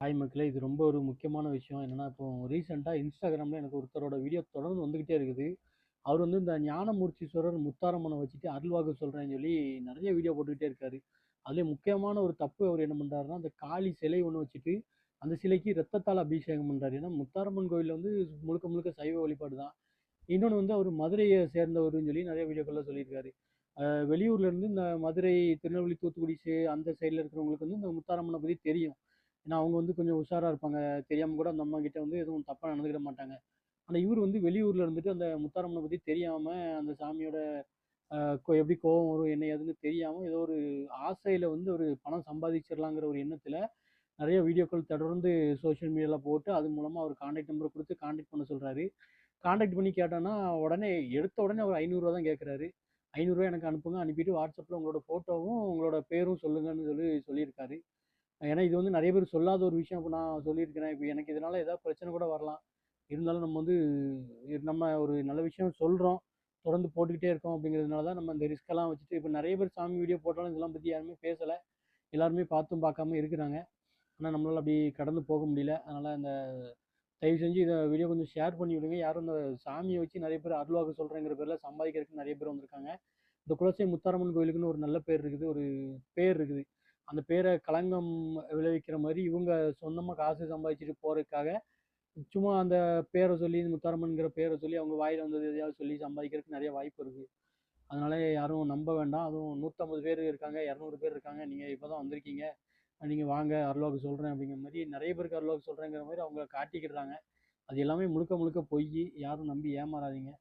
Hi மக்களே! இது ரொம்ப ஒரு முக்கியமான விஷயம். என்னென்னா இப்போ ரீசெண்டாக இன்ஸ்டாகிராமில் எனக்கு ஒருத்தரோட வீடியோ தொடர்ந்து வந்துக்கிட்டே இருக்குது. அவர் வந்து இந்த ஞானமூர்த்தீஸ்வரர் முத்தாரம்மனை வச்சுட்டு அருள்வாக்கு சொல்கிறேன்னு சொல்லி நிறைய வீடியோ போட்டுக்கிட்டே இருக்காரு. அதிலயும் முக்கியமான ஒரு தப்பு அவர் என்ன பண்ணுறாருன்னா அந்த காளி சிலை ஒன்று வச்சுட்டு, அந்த சிலைக்கு ரத்தத்தால் அபிஷேகம் பண்ணுறாரு ஏன்னா, முத்தாரம்மன் கோயிலில் வந்து முழுக்க முழுக்க சைவ வழிபாடு தான். இன்னொன்று வந்து அவர் மதுரையை சேர்ந்தவருன்னு சொல்லி நிறைய வீடியோக்களில் சொல்லியிருக்காரு. வெளியூர்லேருந்து இந்த மதுரை, திருநெல்வேலி, தூத்துக்குடி சே அந்த சைடில் இருக்கிறவங்களுக்கு வந்து இந்த முத்தாரம்மனை பற்றி தெரியும். ஏன்னா, அவங்க வந்து கொஞ்சம் உஷாராக இருப்பாங்க. தெரியாமல் கூட அந்த அம்மாகிட்ட வந்து எதுவும் தப்பாக நடந்துக்கிட மாட்டாங்க. ஆனால் இவர் வந்து வெளியூரில் இருந்துட்டு அந்த முத்தாரம்மனை பற்றி தெரியாமல் அந்த சாமியோட எப்படி கோபம் வரும், என்ன ஏதுன்னு தெரியாமல் ஏதோ ஒரு ஆசையில் வந்து ஒரு பணம் சம்பாதிச்சிடலாங்கிற ஒரு எண்ணத்தில் நிறைய வீடியோக்கள் தொடர்ந்து சோஷியல் மீடியாவில் போட்டு, அது மூலமாக அவர் கான்டாக்ட் நம்பரை கொடுத்து காண்டாக்ட் பண்ண சொல்கிறாரு காண்டாக்ட் பண்ணி கேட்டோம்னா, உடனே எடுத்த உடனே அவர் ஐநூறுரூவா தான் கேட்குறாரு ஐநூறுரூவா எனக்கு அனுப்புங்க. அனுப்பிட்டு வாட்ஸ்அப்பில் உங்களோட ஃபோட்டோவும், உங்களோட பேரும் சொல்லுங்கன்னு சொல்லி சொல்லியிருக்காரு. ஏன்னா, இது வந்து நிறைய பேர் சொல்லாத ஒரு விஷயம். இப்போ நான் சொல்லியிருக்கிறேன். இப்போ எனக்கு இதனால் ஏதாவது பிரச்சனை கூட வரலாம். இருந்தாலும் நம்ம வந்து நம்ம ஒரு நல்ல விஷயம் சொல்கிறோம் தொடர்ந்து போட்டுக்கிட்டே இருக்கோம் அப்படிங்கிறதுனால தான் நம்ம இந்த ரிஸ்க்கெல்லாம் வச்சுட்டு இப்போ நிறைய பேர் சாமி வீடியோ போட்டாலும் இதெல்லாம் பற்றி யாருமே பேசலை எல்லாருமே பார்த்தும் பார்க்காம இருக்கிறாங்க. ஆனால் நம்மளால் அப்படி கடந்து போக முடியல. அதனால் அந்த தயவு செஞ்சு இதை வீடியோ கொஞ்சம் ஷேர் பண்ணி விடுங்க. யாரும் இந்த சாமியை வச்சு நிறைய பேர் அருள்வாக்கு சொல்கிறேங்கிற பேரில் சம்பாதிக்கிறதுக்கு நிறைய பேர் வந்திருக்காங்க. இந்த குலசை முத்தாரம்மன் கோயிலுக்குன்னு ஒரு நல்ல பேர் இருக்குது. ஒரு பேர் இருக்குது. அந்த பேரை களங்கம் விளைவிக்கிற மாதிரி இவங்க சொந்தமாக காசு சம்பாதிச்சுட்டு போகிறதுக்காக சும்மா அந்த பேரை சொல்லி முத்தாரம்மன்கிற பேரை சொல்லி அவங்க வாயில் வந்தது எதையாவது சொல்லி சம்பாதிக்கிறதுக்கு நிறைய வாய்ப்பு இருக்குது அதனால யாரும் நம்ப வேண்டாம். அதுவும் 150 பேர் இருக்காங்க, 200 பேர் இருக்காங்க. நீங்கள் இப்போ தான் வந்திருக்கீங்க. நீங்கள் வாங்க அருள்வாக்கு சொல்கிறேன் அப்படிங்கிற மாதிரி நிறைய பேருக்கு அருள்வாக்கு சொல்கிறேங்கிற மாதிரி அவங்க காட்டிக்கிடுறாங்க. அது எல்லாமே முழுக்க முழுக்க பொய் யாரும் நம்பி ஏமாறாதீங்க.